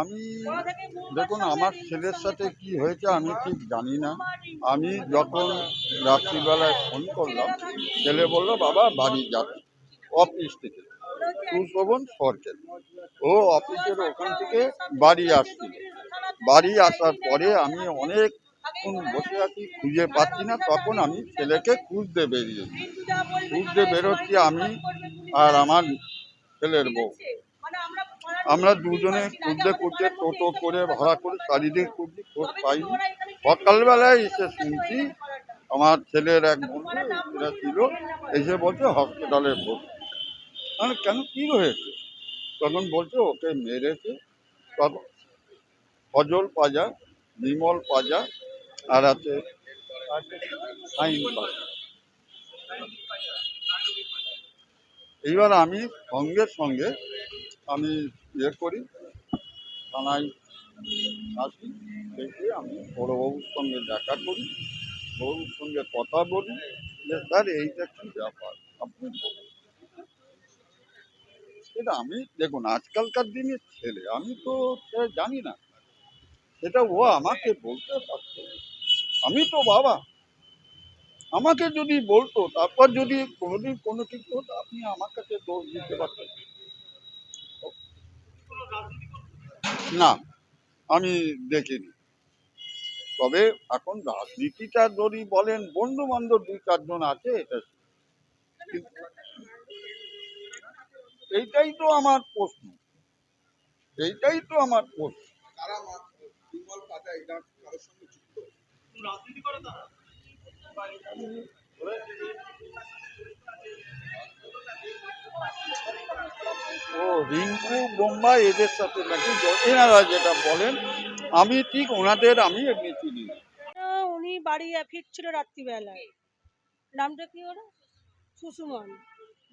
আমি দেখুন, আমার ছেলের সাথে কি হয়েছে আমি ঠিক জানি না। আমি যখন রাত্রিবেলায় ফোন করলাম, ছেলে বলল, বাবা, বাড়ি যাচ্ছে অফিস থেকে। সুশোভন সরকার। ও অফিসের ওখান থেকে বাড়ি আসছিল। বাড়ি আসার পরে আমি অনেকক্ষণ বসে আছি, খুঁজে পাচ্ছি না। তখন আমি ছেলেকে খুঁজতে বেরিয়েছি। খুঁজতে বেরোচ্ছি আমি আর আমার ছেলের বউ। আমরা দুজনে খুঁজতে খুঁজতে টোটো করে ভাড়া করে চারিদিকে খুঁজছি খোঁজ পাইনি সকালবেলায় এসে শুনছি আমার ছেলের এক বন্ধু এরা ছিল এসে বলছে হসপিটালে ভর্তি। মানে কেন কী হয়েছে? তখন বলছে ওকে মেরেছে। তখন ফজল পাজা বিমল পাজা আর আছে শাহিন পাজা। এইবার আমি সঙ্গে সঙ্গে আমি ইয়ে করি, থানায় আসি, দেখে আমি বড়োবাবুর সঙ্গে দেখা করি বাবুর সঙ্গে কথা বলি, যে স্যার, এইটা কি ব্যাপার? আপনি সেটা আমি, দেখুন, আজকালকার দিনের ছেলে, আমি তো জানি না। সেটা ও আমাকে বলতে পারতো। আমি তো বাবা। আমাকে যদি বলতো, তারপর যদি কোনোদিন কোনো কিছু হতো, আপনি আমার কাছে দোষ দিতে পারতেন। না, আমি দেখিনি। তবে এখন রাজনীতিটা যদি বলেন বন্ধু বান্ধব দুই চারজন আছে, এটা এইটাই তো আমার প্রশ্ন। এইটাই তো আমার প্রশ্ন। রিঙ্কু বোম্বাই এদের সাথে নাকি এনারা যেটা বলেন, আমি ঠিক ওনাদের আমি এমনি চিনি উনি বাড়ি ফিরছিল রাত্রিবেলায়। নামটা কি ওরা? সুসুমন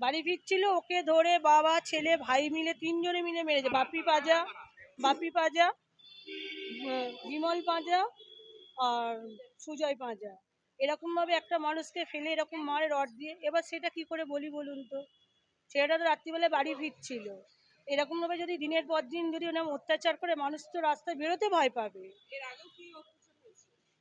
বাড়ি ফিরছিল, ওকে ধরে বাবা, ছেলে, ভাই মিলে তিনজনে মিলে মেরেছে। বাপি পাজা বাপি পাজা বিমল পাজা আর সুজয় পাঁজা। এরকম ভাবে একটা মানুষকে ফেলে এরকম মারে রড দিয়ে, এবার সেটা কি করে বলি বলুন তো? ছেলেটা তো রাত্রিবেলায় বাড়ি ফিরছিল। এরকম ভাবে যদি দিনের পর দিন যদি ওরকম অত্যাচার করে মানুষ তো রাস্তায় বেরোতে ভয় পাবে।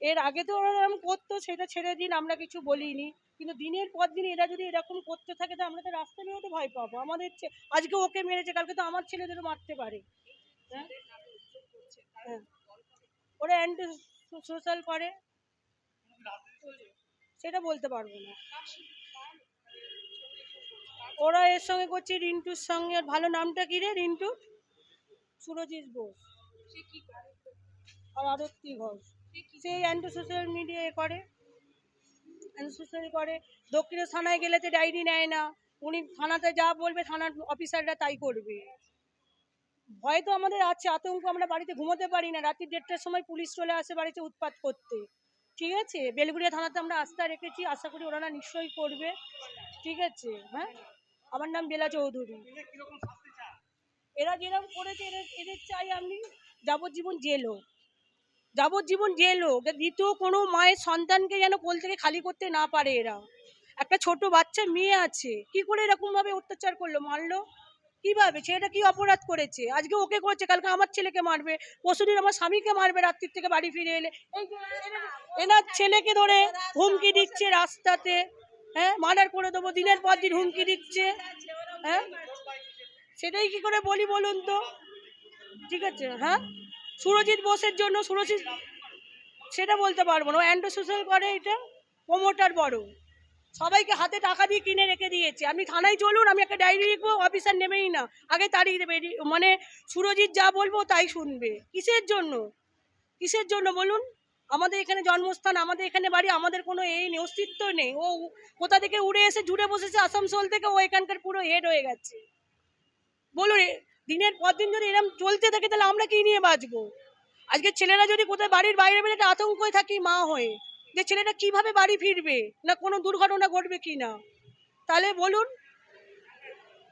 এর আগে তো ওরা এরকম করতো সেটা ছেড়ে দিন আমরা কিছু বলিনি। কিন্তু দিনের পর দিন এরা যদি এরকম করতে থাকে তো আমরা তো রাস্তায় বেরোতে ভয় পাবো। আমাদের আজকে ওকে মেরেছে কালকে তো আমার ছেলেদেরও মারতে পারে। হ্যাঁ? হ্যাঁ। ওরা অ্যান্টি সোশ্যাল করে। সেটা বলতে পারব না। ওরা এর সঙ্গে করছে রিন্টুর সঙ্গে। ভালো নামটা কি রে রিন্টু? সুরজিৎ বোস আর আরতি ঘোষ। সেই অ্যান্টি সোশ্যাল মিডিয়া করে। সোশ্যাল করে। দক্ষিণের থানায় গেলে তো ডায়েরি নেয় না। উনি থানাতে যা বলবে থানার অফিসাররা তাই করবে। ভয় তো আমাদের আছে আতঙ্ক। আমরা বাড়িতে ঘুমোতে পারি না। রাত্রি দেড়টার সময় পুলিশ চলে আসে বাড়িতে উৎপাত করতে। ঠিক আছে? বেলগুড়িয়া থানাতে আমরা আস্থা রেখেছি। আশা করি ওরা নিশ্চয়ই করবে। ঠিক আছে? হ্যাঁ? আমার নাম বেলা চৌধুরী। এরা যেরকম করেছে এদের এদের চাই আমি যাবজ্জীবন জেল হোক। যাবজ্জীবন জেল হোক দ্বিতীয় কোনো মায়ের সন্তানকে যেন কোল থেকে খালি করতে না পারে এরা। একটা ছোট বাচ্চা মেয়ে আছে কি করে এরকম ভাবে অত্যাচার করল মারলো? কীভাবে? ছেলেটা কি অপরাধ করেছে? আজকে ওকে করেছে কালকে আমার ছেলেকে মারবে পরশুদিন আমার স্বামীকে মারবে রাত্রির থেকে বাড়ি ফিরে এলে। এরা- এনার ছেলেকে ধরে হুমকি দিচ্ছে রাস্তাতে। হ্যাঁ মার্ডার করে দেবো, দিনের পর দিন হুমকি দিচ্ছে। হ্যাঁ সেটাই কি করে বলি বলুন তো? ঠিক আছে হ্যাঁ? সুরজিৎ বোসের জন্য সুরজিৎ, সেটা বলতে পারব না। অ্যান্টো সোশ্যাল করে এটা, প্রমোটার বড়। সবাইকে হাতে টাকা দিয়ে কিনে রেখে দিয়েছে। আপনি থানায় চলুন, আমি একটা ডায়েরি লিখব, অফিসার নেবেই না। আগে তারিখ দেবে মানে সুরজিৎ যা বলব তাই শুনবে। কিসের জন্য? কিসের জন্য বলুন? আমাদের এখানে জন্মস্থান, আমাদের এখানে বাড়ি, আমাদের কোনো এই নেই অস্তিত্ব নেই। ও কোথা থেকে উড়ে এসে জুড়ে বসেছে আসানসোল থেকে, ও এখানকার পুরো হেড হয়ে গেছে। বলুন দিনের পর দিন যদি এরকম চলতে থাকে, তাহলে আমরা কি নিয়ে বাঁচবো? আজকে ছেলেরা যদি কোথায় বাড়ির বাইরে বেরোতে একটা আতঙ্কই থাকি মা হয়ে, যে ছেলেটা কীভাবে বাড়ি ফিরবে, না কোনো দুর্ঘটনা ঘটবে কি না? তাহলে বলুন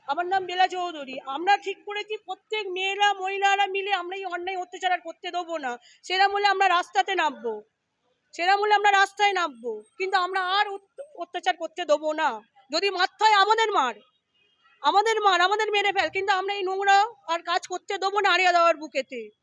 আমার নাম বেলা চৌধুরী। আমরা ঠিক করেছি, প্রত্যেক মেয়েরা, মহিলারা মিলে আমরা এই অন্যায় অত্যাচার আর করতে দেবো না। সেরা হলে আমরা রাস্তাতে নামবো। সেরা হলে আমরা রাস্তায় নামবো। কিন্তু আমরা আর অত্যাচার করতে দেবো না। যদি হয়, আমাদের মার। আমাদের মার, আমাদের মেরে ফেল। কিন্তু আমরা এই নোংরা আর কাজ করতে দেবো না আড়িয়া দেওয়ার বুকেতে।